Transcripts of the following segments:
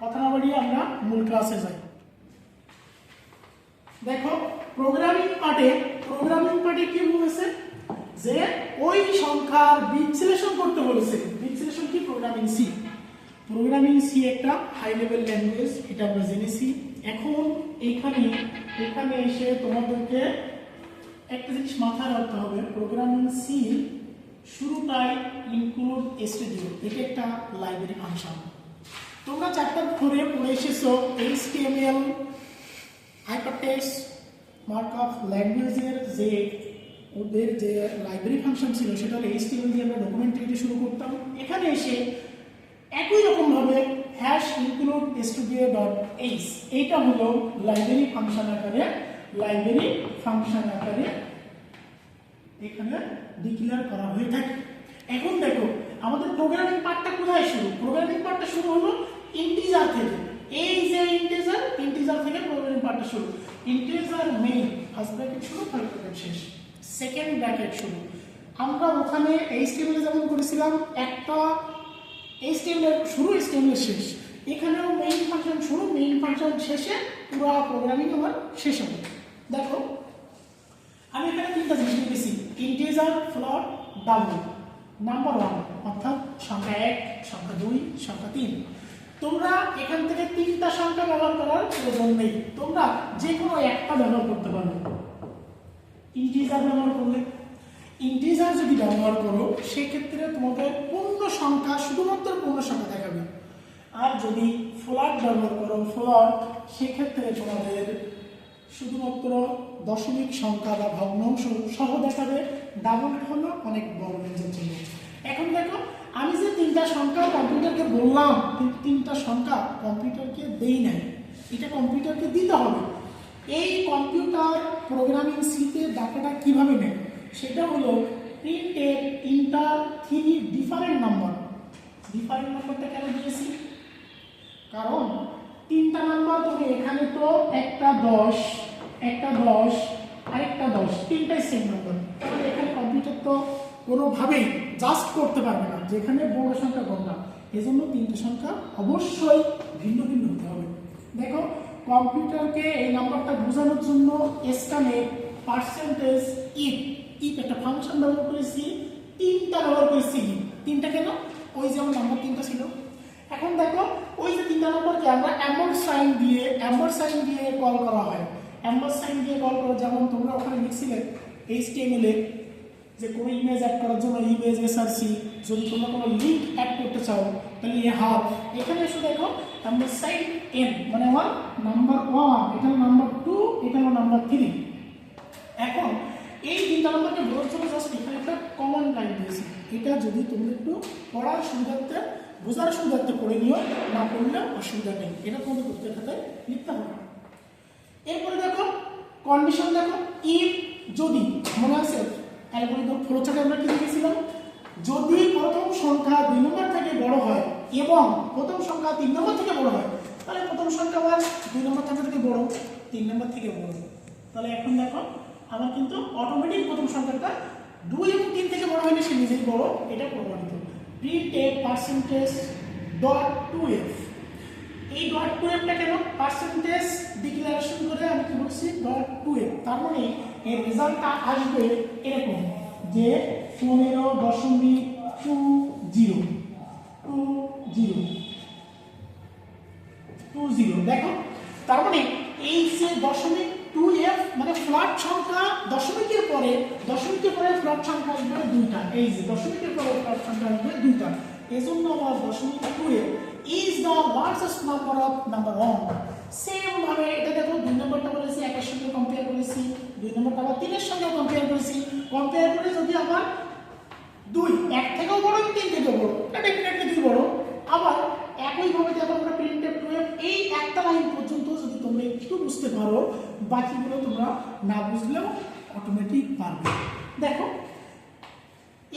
কথা না বাড়িয়ে আমরা মূল ক্লাসে যাই। দেখো প্রোগ্রামিং পার্টে প্রোগ্রামিং পার্টে কি বলেছে? যে ওই সংখ্যার বিশ্লেষণ করতে বলেছে। বিশ্লেষণ কি? প্রোগ্রামিং সি প্রোগ্রামিং সি একটা হাই লেভেল ল্যাঙ্গুয়েজ এটা আমরা জেনেছি। এখন এইখানে এখানে এসে তোমাদেরকে একটা জিনিস মাথায় রাখতে হবে। প্রোগ্রামিং সি শুরুটাই ইনক্লুড স্টুডিও এটা একটা লাইব্রেরি ফাংশন তোমরা চ্যাপ্টার ফোরে পড়ে এসেছ এইচটিএমএল হাইপারটেক্সট মার্কআপ ল্যাঙ্গুয়েজের যে ওদের যে লাইব্রেরি ফাংশন ছিল, সেটা হলো এইচটিএমএল দিয়ে আমরা ডকুমেন্ট ক্রিয়েটে শুরু করতাম। এখানে এসে একই রকমভাবে hash include studio dot H এইটা হলো লাইব্রেরি ফাংশন আকারে লাইব্রেরি ফাংশন আকারে এখানে ডিক্লেয়ার করা হয়ে থাকে। এখন দেখো, আমাদের প্রোগ্রামিং পার্টটা কোথায় শুরু? প্রোগ্রামিং পার্টটা শুরু হলো ইন্টিজার থেকে এই যে ইন্টিজার ইন্টিজার থেকে প্রোগ্রামিং পার্টটা শুরু। ইন্টিজার মেইন ফার্স্ট ব্র্যাকেট শুরু থার্ড ব্র্যাকেট শেষ। সেকেন্ড ব্র্যাকেট শুরু। আমরা ওখানে এইচটিএমএল যেমন করেছিলাম, একটা এইচটিএমএল এর শুরু এর শেষ। এখানেও মেইন ফাংশন শুরু মেইন ফাংশন শেষে পুরো প্রোগ্রামিং আমার শেষ হবে। দেখো, আমি এখানে তিনটা জিনিস লিখেছি। Integer float double number one অর্থাৎ সংখ্যা এক, সংখ্যা দুই, সংখ্যা তিন। তোমরা এখান থেকে তিনটা সংখ্যা ব্যবহার করার প্রয়োজন নেই। তোমরা যে কোনো একটা ব্যবহার করতে পারো। ইন্টিজার ব্যবহার করলে। ইন্টিজার যদি ব্যবহার করো, সেক্ষেত্রে তোমাদের পূর্ণ সংখ্যা, শুধুমাত্র পূর্ণ সংখ্যা দেখাবে। আর যদি ফ্লট ব্যবহার করো ফ্লট সেক্ষেত্রে তোমাদের শুধুমাত্র দশমিক সংখ্যা বা ভগ্নাংশ সহ দেখাবে। ডাবল হলো অনেক বড় রেঞ্জের জন্য। এখন দেখো আমি যে তিনটা সংখ্যা কম্পিউটারকে বললাম তিনটা সংখ্যা কম্পিউটারকে দেই নাই, এটা কম্পিউটারকে দিতে হবে। এই কম্পিউটার প্রোগ্রামিং সিতে ডাটাটা কীভাবে নেয়? সেটা হলো printed enter three different number different নাম্বারটা কেন দিয়েছি? কারণ তিনটা নাম্বার তুমি এখানে তো একটা দশ একটা দশ, আরেকটা দশ, তিনটাই সেম নাম্বার তাহলে এখানে কম্পিউটার তো কোনোভাবেই জাস্ট করতে পারবে না। যেখানে বড় সংখ্যা কোনটা এজন্য তিনটে সংখ্যা অবশ্যই ভিন্ন ভিন্ন হতে হবে। দেখো কম্পিউটারকে এই নাম্বারটা বোঝানোর জন্য এসকানে পার্সেন্টেজ ইফ ইফ একটা ফাংশন ব্যবহার করেছি, তিনটা ব্যবহার করেছি তিনটা কেন? ওই যেমন নাম্বার তিনটা ছিল। এখন দেখো, ওই যে তিনটা নম্বরকে আমরা অ্যাম্বর সাইন দিয়ে অ্যাম্বর সাইন দিয়ে কল করা হয়। অ্যাম্বর সাইন দিয়ে কল করা যেমন তোমরা ওখানে লিখছিলে এইচটিএমএল এ যে কোনো ইমেজ অ্যাড করার জন্য ইমেজ এসআরসি যদি তোমরা কোনো লিঙ্ক অ্যাড করতে চাও, তাহলে এ হাফ এখানে এসে দেখো অ্যাম্বর সাইন এন মানে আমার নাম্বার ওয়ান এটা নাম্বার টু এটা হলো নাম্বার থ্রি এখন, এই তিনটা নম্বরকে বোঝার জন্য জাস্ট এখানে একটা কমন লাইন দিয়েছি। এটা যদি তুমি একটু পড়ার সুবিধার্থে, বোঝার সুবিধার্থে পড়ে নিও, না পড়লে অসুবিধা নেই। এটা তোমাদের পরীক্ষার খাতায় লিখতে হবে। এরপরে দেখো কন্ডিশন দেখো ইফ যদি, মনে আছে? অ্যালগোরিদম ফ্লোচার্টে আমরা কি লিখেছিলাম? যদি প্রথম সংখ্যা দুই নম্বর থেকে বড় হয় এবং প্রথম সংখ্যা তিন নম্বর থেকে বড় হয়, তাহলে প্রথম সংখ্যা আবার দুই নম্বর সংখ্যা থেকে বড়, তিন নম্বর থেকে বড়। তাহলে এখন দেখো, আমার কিন্তু অটোমেটিক প্রথম সংখ্যাটা দুই এবং তিন থেকে বড় হয়নি সে নিজেই বড়, এটা প্রমাণিত। Print A percentage dot two F এই ডট টু এফটা কেন? পার্সেন্টেজ বলছি ডট টু এফ তার মানে এর রেজাল্টটা আসবে এরকম যে পনেরো দশমিক two zero two zero two zero দেখো, তার মানে এই যে দশমিক টু এফ মানে ফ্ল্যাট সংখ্যা দশমিকের পরে দশমিকের পরে ফ্ল্যাট সংখ্যা আসবে দুইটা। এই যে দশমিকের পরে ফ্ল্যাট সংখ্যা আসবে দুইটা। এজন্য আমার দশমিক two F is the largest number of number one same ভাবে এটা দেখো, দুই নম্বরটা বলেছি, একের সঙ্গে কম্পেয়ার করেছি, দুই নম্বরটা আবার তিনের সঙ্গে কম্পেয়ার করেছি। কম্পেয়ার করে যদি আমার দুই, এক থেকেও বড়, তিন থেকেও বড়, এটা ডেফিনেটলি দুই বড়। আবার একইভাবে যখন আমরা প্রিন্টেড টুয়েলভ এই একটা লাইন পর্যন্ত যদি তোমরা একটু বুঝতে পারো, বাকিগুলো তোমরা না বুঝলেও অটোমেটিক পারবে দেখো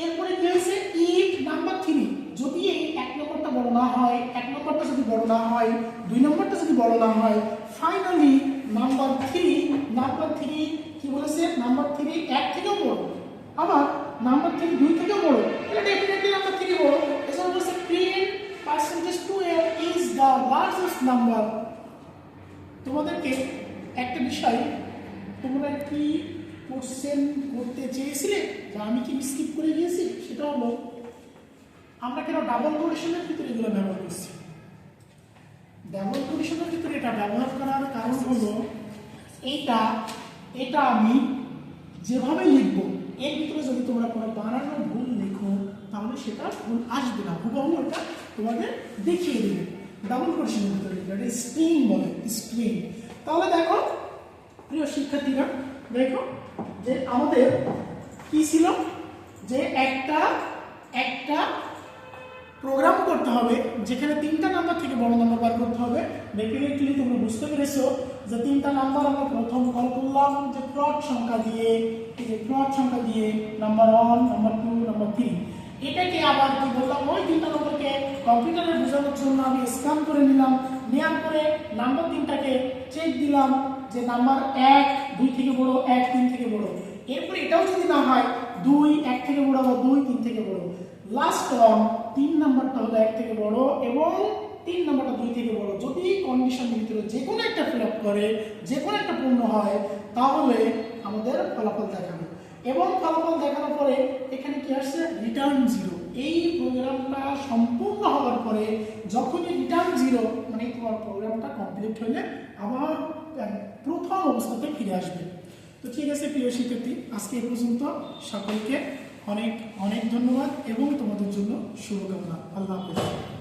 এরপরে কি হয়েছে ইফ নাম্বার থ্রি যদি এই এক নম্বরটা বড় না হয় এক নম্বরটা যদি বড় না হয়, দুই নম্বরটা যদি বড় না হয় finally number three number three কি বলেছে? নাম্বার থ্রি এক থেকেও বড়। আবার নাম্বার থ্রি দুই থেকেও বড়। এটা ডেফিনেটলি নাম্বার থ্রি বড়। এজন্য বলছে প্রিন্ট পার্সেন্টেজ টু এর ইজ দ্য লার্জেস্ট নাম্বার তোমাদেরকে একটা বিষয়, তোমরা কি কোশ্চেন করতে চেয়েছিলে? যা আমি কি স্কিপ করে গিয়েছি? সেটা হলো, আমরা কেন ডাবল কোডিশনের ভিতরে এগুলো ব্যবহার করছি? ডাবল কোডিশনের ভিতরে এটা ব্যবহার করার কারণ হলো এইটা এটা আমি যেভাবে লিখব, এর ভিতরে যদি তোমরা কোনো বানানো ভুল লিখো, তাহলে সেটা ভুল আসবে না। হুবহু ওটা তোমাদের দেখিয়ে দেবে। ডাবল কোডিশনের ভিতরে এটা স্ট্রিং বলে স্ট্রিং তাহলে দেখো, প্রিয় শিক্ষার্থীরা, দেখো যে আমাদের কি ছিল? যে একটা একটা প্রোগ্রাম করতে হবে, যেখানে তিনটা নাম্বার থেকে বড় নাম্বার বার করতে হবে। ডেফিনেটলি তোমরা বুঝতে পেরেছ যে তিনটা নাম্বার আমরা প্রথম কল করলাম যে প্লট সংখ্যা দিয়ে ঠিক আছে প্লট সংখ্যা দিয়ে number one number two number three এটাকে আবার কি বললাম? ওই তিনটা নম্বরকে কম্পিউটারে বোঝানোর জন্য আমি স্ক্যান করে নিলাম। নেওয়ার পরে নাম্বার তিনটাকে চেক দিলাম যে নাম্বার এক, দুই থেকে বড়, এক, তিন থেকে বড়। এরপরে এটাও যদি না হয়, দুই, এক থেকে বড় বা দুই, তিন থেকে বড়। লাস্ট ওয়ান তিন নাম্বারটা হলো এক থেকে বড় এবং তিন নাম্বারটা দুই থেকে বড়। যদি কন্ডিশনের ভিতরে যে কোনো একটা ফিল করে, যে কোনো একটা পূর্ণ হয়, তাহলে আমাদের ফলাফল দেখাবে। এবং ফলাফল দেখানোর পরে এখানে কি আসছে? রিটার্ন জিরো এই প্রোগ্রামটা সম্পূর্ণ হওয়ার পরে যখনই রিটার্ন জিরো মানে তোমার প্রোগ্রামটা কমপ্লিট হলে আবার প্রথম অবস্থাতে ফিরে আসবে। তো ঠিক আছে প্রিয় শিক্ষার্থী, আজকে এই পর্যন্ত। সকলকে অনেক অনেক ধন্যবাদ এবং তোমাদের জন্য শুভকামনা। আল্লাহ হাফেজ।